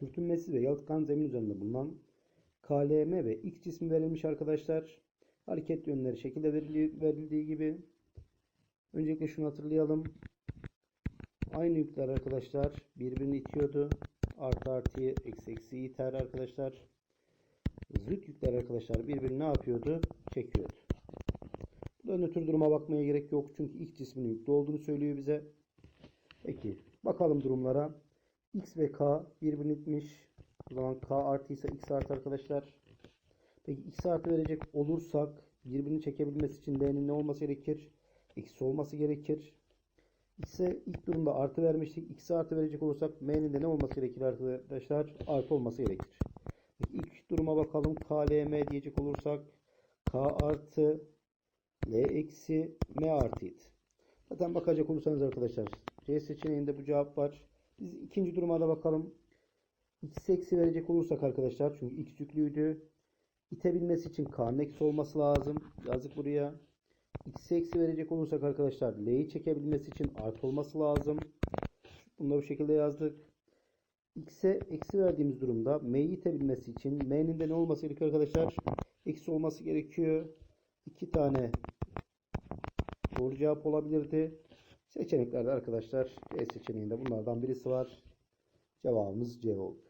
Sürtünmesiz ve yalıtkan zemin üzerinde bulunan KLM ve X cismi verilmiş arkadaşlar. Hareket yönleri şekilde verildiği gibi. Öncelikle şunu hatırlayalım. Aynı yükler arkadaşlar birbirini itiyordu. Artı artıyı eksi eksiyi iter arkadaşlar. Zıt yükler arkadaşlar birbirini ne yapıyordu? Çekiyordu. Burada nötr duruma bakmaya gerek yok. Çünkü X cisminin yüklü olduğunu söylüyor bize. Peki bakalım durumlara. X ve K birbirini itmiş. O zaman K artıysa X artı arkadaşlar. Peki X artı verecek olursak birbirini çekebilmesi için L'nin ne olması gerekir? Eksi olması gerekir. X'e ilk durumda artı vermiştik. X'e artı verecek olursak M'nin de ne olması gerekir arkadaşlar? Artı olması gerekir. Peki ilk duruma bakalım. K, L, M diyecek olursak K artı L eksi M artıydı. Zaten bakacak olursanız arkadaşlar C seçeneğinde bu cevap var. Biz ikinci duruma da bakalım. X eksi verecek olursak arkadaşlar çünkü X yüklüydü. İtebilmesi için K'nın eksi olması lazım. Yazdık buraya. X eksi verecek olursak arkadaşlar L'yi çekebilmesi için artı olması lazım. Bunu da bu şekilde yazdık. X'e eksi verdiğimiz durumda M'yi itebilmesi için M'nin de ne olması gerekiyor arkadaşlar? Eksi olması gerekiyor. İki tane doğru cevap olabilirdi. Seçeneklerde arkadaşlar C seçeneğinde bunlardan birisi var. Cevabımız C oldu.